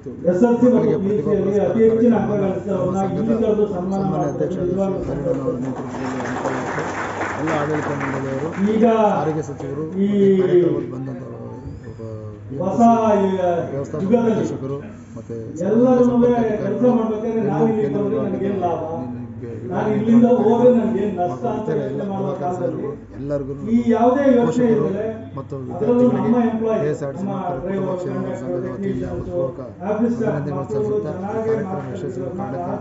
ಮತ್ತು S L C ಮತ್ತು ಪ್ರತಿಭಾ PUC ಯಲ್ಲಿ ಪುರಸ್ಕಾರ ಅತಿ ಹೆಚ್ಚಿನ ಅಂಕ ಗಳಿಸಿದವರನ್ನ ಇಂದಿಗೂ ಸನ್ಮಾನ ಸನ್ಮಾನ್ಯ ನೇತೃತ್ವದಲ್ಲಿ ಎಲ್ಲ ಆಡಳಿತ ಮಂಡಳಿಯವರು ಈಗ ಸಾರಿಗೆ ಸಚಿವರು ಈ ಬಂದಂಥ ಹೊಸ ಯುಗದಲ್ಲಿ ಮತ್ತು ಎಲ್ಲರೂ ಕೆಲಸ ಮಾಡಬೇಕಾದ್ರೆ ನನಗೇನು ಲಾಭ? ನಾನು ಇಲ್ಲಿಂದ ಹೋದ್ರೆ ನನಗೆ ನಷ್ಟ ಅಂತ ಯೋಚನೆ ಕಾಲದಲ್ಲಿ ಎಲ್ಲರಿಗೂ ಈ ಯಾವುದೇ ಯೋಚನೆ ಮತ್ತು ನಮ್ಮ ವಿದ್ಯಾರ್ಥಿಗಳಿಗೆ employ K S R T ನಮ್ಮ ಮಕ್ಕಳ ಡ್ರೈವರ್ ಕುಟುಂಬ ಕ್ಷೇಮ ಸಂಘದ ವತಿಯಿಂದ ಹೃತ್ಪೂರ್ವಕ ಅಭಿನಂದನೆಗಳು ಸಲ್ಲಿಸುತ್ತಾ ಕಾರ್ಯಕ್ರಮ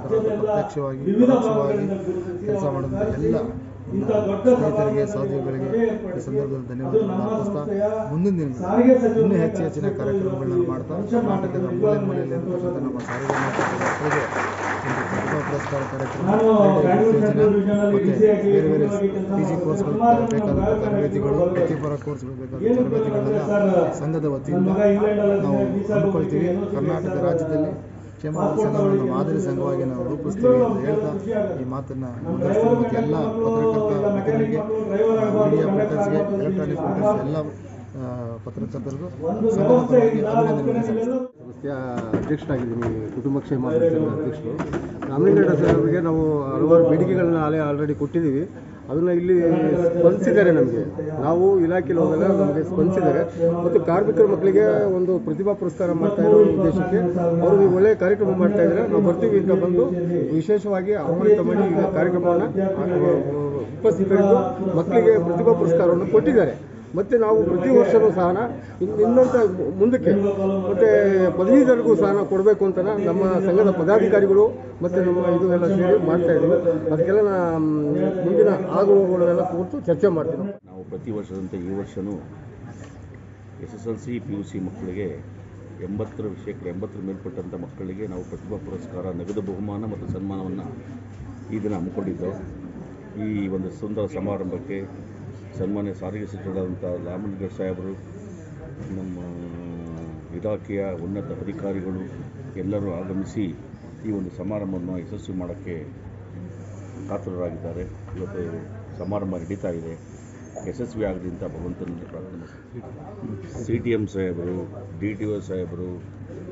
ಪ್ರತ್ಯಕ್ಷವಾಗಿ ಪರೋಕ್ಷವಾಗಿ ಕೆಲಸ ಮಾಡಿದಂಥ ಎಲ್ಲ ಸಭಾಂಗಣದಲ್ಲಿ ಸಾಧುಗಳಿಗೆ ಈ ಸಂದರ್ಭದಲ್ಲಿ ಧನ್ಯವಾದಗಳು. ಧನ್ಯವಾದಗಳನ್ನು ಅರ್ಪಿಸ್ತಾ ಮುಂದಿನ ದಿನ ದಿನಗಳಲ್ಲಿ ಇನ್ನೂ ಹೆಚ್ಚು ಹೆಚ್ಚಿನ ಕಾರ್ಯಕ್ರಮಗಳನ್ನು ಮಾಡ್ತಾ ಕರ್ನಾಟಕದ ಮೂಲೆ ಮೂಲೆಯಲ್ಲಿ ಇರ್ತಕ್ಕಂಥ ನಮ್ಮ ಸಾರಿಗೆ ಮಾಧ್ಯಮದ ಮಕ್ಕಳಿಗೆ ಒಂದು ಪ್ರತಿಭಾ ಪುರಸ್ಕಾರ ಕಾರ್ಯಕ್ರಮ ಮತ್ತು ಬೇರೆ ಬೇರೆ ಪಿ ಜಿ ಕೋರ್ಸ್ಗಳು ಬೇಕಾದಂಥ ತರಬೇತಿಗಳು ವೃತ್ತಿಪರ ಕೋರ್ಸ್ಗಳು ಬೇಕಾದ ತರಬೇತಿಗಳನ್ನೆಲ್ಲ ಸಂಘದ ವತಿಯಿಂದ ನಾವು ಹಮ್ಮಿಕೊಳ್ತೀವಿ. ಕರ್ನಾಟಕ ರಾಜ್ಯದಲ್ಲಿ ಮಾದರಿ ಸಂಘವಾಗಿ ನಾವು ರೂಪಿಸ್ತೀವಿ ಅಂತ ಹೇಳ್ತಾ ಈ ಮಾತನ್ನ ಮುಂದುವರಿಸ್ತೀವಿ ಎಲ್ಲ ಎಲೆಕ್ಟ್ರಾನಿಕ್ ಎಲ್ಲ ಪತ್ರಕರ್ತರಿಗೂ ಅಧ್ಯಕ್ಷರಾಗಿದ್ದೀನಿ ಕುಟುಂಬ ಕ್ಷೇಮ ಅಧ್ಯಕ್ಷರು. ರಾಮಲಿಂಗೇಗೌಡ ಸರ್ ಅವರಿಗೆ ನಾವು ಹಲವಾರು ಬೇಡಿಕೆಗಳನ್ನ ಆಲೇ ಆಲ್ರೆಡಿ ಕೊಟ್ಟಿದ್ದೀವಿ. ಅದನ್ನು ಇಲ್ಲಿ ಸ್ಪಂದಿಸಿದ್ದಾರೆ ನಮಗೆ. ನಾವು ಇಲಾಖೆಯಲ್ಲಿ ಹೋದಾಗ ನಮಗೆ ಸ್ಪಂದಿಸಿದ್ದಾರೆ. ಮತ್ತು ಕಾರ್ಮಿಕರ ಮಕ್ಕಳಿಗೆ ಒಂದು ಪ್ರತಿಭಾ ಪುರಸ್ಕಾರ ಮಾಡ್ತಾ ಇರೋ ಉದ್ದೇಶಕ್ಕೆ ಅವರು ಒಳ್ಳೆಯ ಕಾರ್ಯಕ್ರಮ ಮಾಡ್ತಾ ಇದ್ದಾರೆ. ನಾವು ಬರ್ತೀವಿ ಅಂತ ಬಂದು ವಿಶೇಷವಾಗಿ ಆಹ್ವಾನಿತ ಮಾಡಿ ಈಗ ಕಾರ್ಯಕ್ರಮವನ್ನು ಉಪಸ್ಥಿತರಿದ್ದು ಮಕ್ಕಳಿಗೆ ಪ್ರತಿಭಾ ಪುರಸ್ಕಾರವನ್ನು ಕೊಟ್ಟಿದ್ದಾರೆ. ಮತ್ತು ನಾವು ಪ್ರತಿ ವರ್ಷವೂ ಸಹ ಇನ್- ಇನ್ನೊಂತ ಮುಂದಕ್ಕೆ ಮತ್ತು ಪದವೀಧರಿಗೂ ಸಹ ಕೊಡಬೇಕು ಅಂತ ನಮ್ಮ ಸಂಘದ ಪದಾಧಿಕಾರಿಗಳು ಮತ್ತು ನಮ್ಮ ಇದು ಎಲ್ಲ ಸೇರಿ ಮಾಡ್ತಾ ಇದ್ದೀವಿ ಅದಕ್ಕೆಲ್ಲ ಮುಂದಿನ ಆಗುವವುಗಳನ್ನೆಲ್ಲ ಕೂತು ಚರ್ಚೆ ಮಾಡ್ತೀವಿ. ನಾವು ಪ್ರತಿ ವರ್ಷದಂತೆ ಈ ವರ್ಷವೂ S S L C, P U C ಮಕ್ಕಳಿಗೆ ಎಂಬತ್ತರ ವಿಷಯಕ್ಕೆ, ಎಂಬತ್ತರ ಮೇಲ್ಪಟ್ಟಂಥ ಮಕ್ಕಳಿಗೆ ನಾವು ಪ್ರತಿಭಾ ಪುರಸ್ಕಾರ, ನಗದು ಬಹುಮಾನ ಮತ್ತು ಸನ್ಮಾನವನ್ನು ಈ ದಿನ ಹಮ್ಮಿಕೊಂಡಿದ್ದೆವು ಈ ಒಂದು ಸುಂದರ ಸಮಾರಂಭಕ್ಕೆ ಸನ್ಮಾನ್ಯ ಸಾರಿಗೆ ಸಚಿವರಾದಂಥ ರಾಮಲಿಂಗೇಶ್ವರ ಸಾಹೇಬರು, ನಮ್ಮ ಇಲಾಖೆಯ ಉನ್ನತ ಅಧಿಕಾರಿಗಳು ಎಲ್ಲರೂ ಆಗಮಿಸಿ ಈ ಒಂದು ಸಮಾರಂಭವನ್ನು ಯಶಸ್ವಿ ಮಾಡೋಕ್ಕೆ ಕಾತುರರಾಗಿದ್ದಾರೆ. ಇವತ್ತು ಸಮಾರಂಭ ನಡೀತಾ ಇದೆ. ಯಶಸ್ವಿ ಆಗಲಿ ಅಂತ ಭಗವಂತನಲ್ಲಿ ಪ್ರಾರ್ಥನೆ ಸಿ ಟಿ ಎಂ ಸಾಹೇಬರು, ಡಿ ಟಿ ಒ ಸಾಹೇಬರು,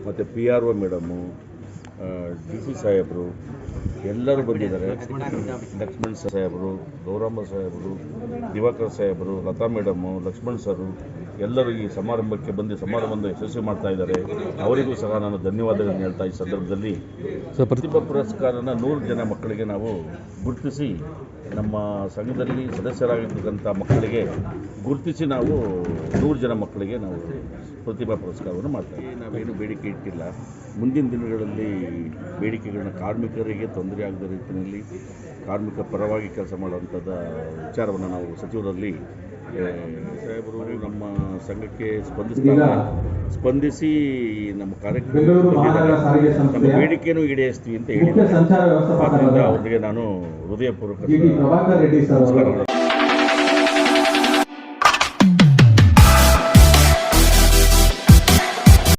ಮತ್ತು P R O madam D C ಸಾಹೇಬರು ಎಲ್ಲರೂ ಬಂದಿದ್ದಾರೆ. ಲಕ್ಷ್ಮಣ್ ಸಾಹೇಬರು ಗೌರಮ್ಮ ಸಾಹೇಬರು ದಿವಾಕರ್ ಸಾಹೇಬರು ಲತಾ ಮೇಡಮು ಲಕ್ಷ್ಮಣ್ ಸರು. ಎಲ್ಲರೂ ಈ ಸಮಾರಂಭಕ್ಕೆ ಬಂದು ಸಮಾರಂಭವನ್ನು ಯಶಸ್ವಿ ಮಾಡ್ತಾ ಇದ್ದಾರೆ. ಅವರಿಗೂ ಸಹ ನಾನು ಧನ್ಯವಾದಗಳನ್ನು ಹೇಳ್ತಾ ಈ ಸಂದರ್ಭದಲ್ಲಿ. ಪ್ರತಿಭಾ ಪುರಸ್ಕಾರನ ನೂರು ಜನ ಮಕ್ಕಳಿಗೆ ನಾವು ಗುರುತಿಸಿ ನಮ್ಮ ಸಂಘದಲ್ಲಿ ಸದಸ್ಯರಾಗಿರ್ತಕ್ಕಂಥ ಮಕ್ಕಳಿಗೆ ಗುರುತಿಸಿ ನಾವು ನೂರು ಜನ ಮಕ್ಕಳಿಗೆ ನಾವು ಪ್ರತಿಭಾ ಪುರಸ್ಕಾರವನ್ನು ಮಾಡ್ತೀವಿ ನಾವೇನು ಬೇಡಿಕೆ ಇಟ್ಟಿಲ್ಲ. ಮುಂದಿನ ದಿನಗಳಲ್ಲಿ ಬೇಡಿಕೆಗಳನ್ನ ಕಾರ್ಮಿಕರಿಗೆ ತೊಂದರೆ ಆಗದ ರೀತಿಯಲ್ಲಿ ಕಾರ್ಮಿಕ ಪರವಾಗಿ ಕೆಲಸ ಮಾಡುವಂಥದ್ದು ವಿಚಾರವನ್ನು ನಾವು ಸಚಿವರಲ್ಲಿ ಸಾಹೇಬರು ನಮ್ಮ ಸಂಘಕ್ಕೆ ಸ್ಪಂದಿಸ್ತಾರೆ ಸ್ಪಂದಿಸಿ ನಮ್ಮ ಕಾರ್ಯಕ್ರಮ ನಮ್ಮ ಬೇಡಿಕೆಯನ್ನು ಈಡೇರಿಸ್ತೀವಿ ಅಂತ ಹೇಳಿದ್ದಾರೆ. ಆದ್ದರಿಂದ ಅವರಿಗೆ ನಾನು ಹೃದಯಪೂರ್ವಕ